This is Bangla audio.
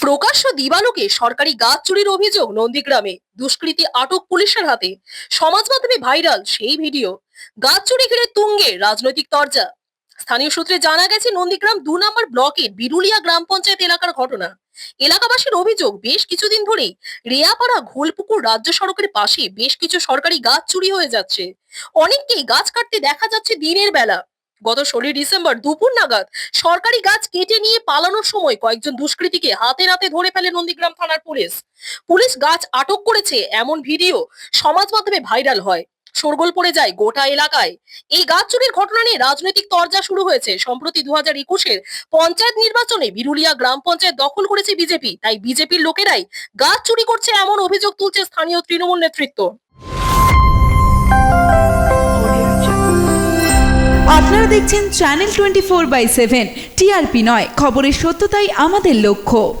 প্রকাশ্য দিবালোকে সরকারি গাছ চুরির অভিযোগ নন্দীগ্রামে। দুষ্কৃতী আটক পুলিশের হাতে। সমাজ মাধ্যমে ভাইরাল সেই ভিডিও। গাছ চুরি ঘিরে তুঙ্গে রাজনৈতিক তরজা। স্থানীয় সূত্রে জানা গেছে, নন্দীগ্রাম দু নম্বর ব্লকের বিরুলিয়া গ্রাম পঞ্চায়েত এলাকার ঘটনা। এলাকাবাসীর অভিযোগ, বেশ কিছুদিন ধরেই রেয়াপাড়া ঘোলপুকুর রাজ্য সড়কের পাশে বেশ কিছু সরকারি গাছ চুরি হয়ে যাচ্ছে। অনেককেই গাছ কাটতে দেখা যাচ্ছে দিনের বেলা। গত ষোলোই ডিসেম্বর দুপুর নাগাদ সরকারি গাছ কেটে নিয়ে পালানোর সময় কয়েকজন দুষ্কৃতীকে হাতে নাতে ধরে ফেলে নন্দীগ্রাম থানার পুলিশ। পুলিশ গাছ আটক করেছে এমন ভিডিও সমাজ মাধ্যমে ভাইরাল হয়। শোরগোল পড়ে যায় গোটা এলাকায়। এই গাছ চুরির ঘটনা নিয়ে রাজনৈতিক তরজা শুরু হয়েছে। সম্প্রতি দু হাজার একুশের পঞ্চায়েত নির্বাচনে বিরুলিয়া গ্রাম পঞ্চায়েত দখল করেছে বিজেপি। তাই বিজেপির লোকেরাই গাছ চুরি করছে এমন অভিযোগ তুলছে স্থানীয় তৃণমূল নেতৃত্ব। আপনারা দেখছেন channel twenty four by seven TRP নয়। খবরের সত্যতাই আমাদের লক্ষ্য।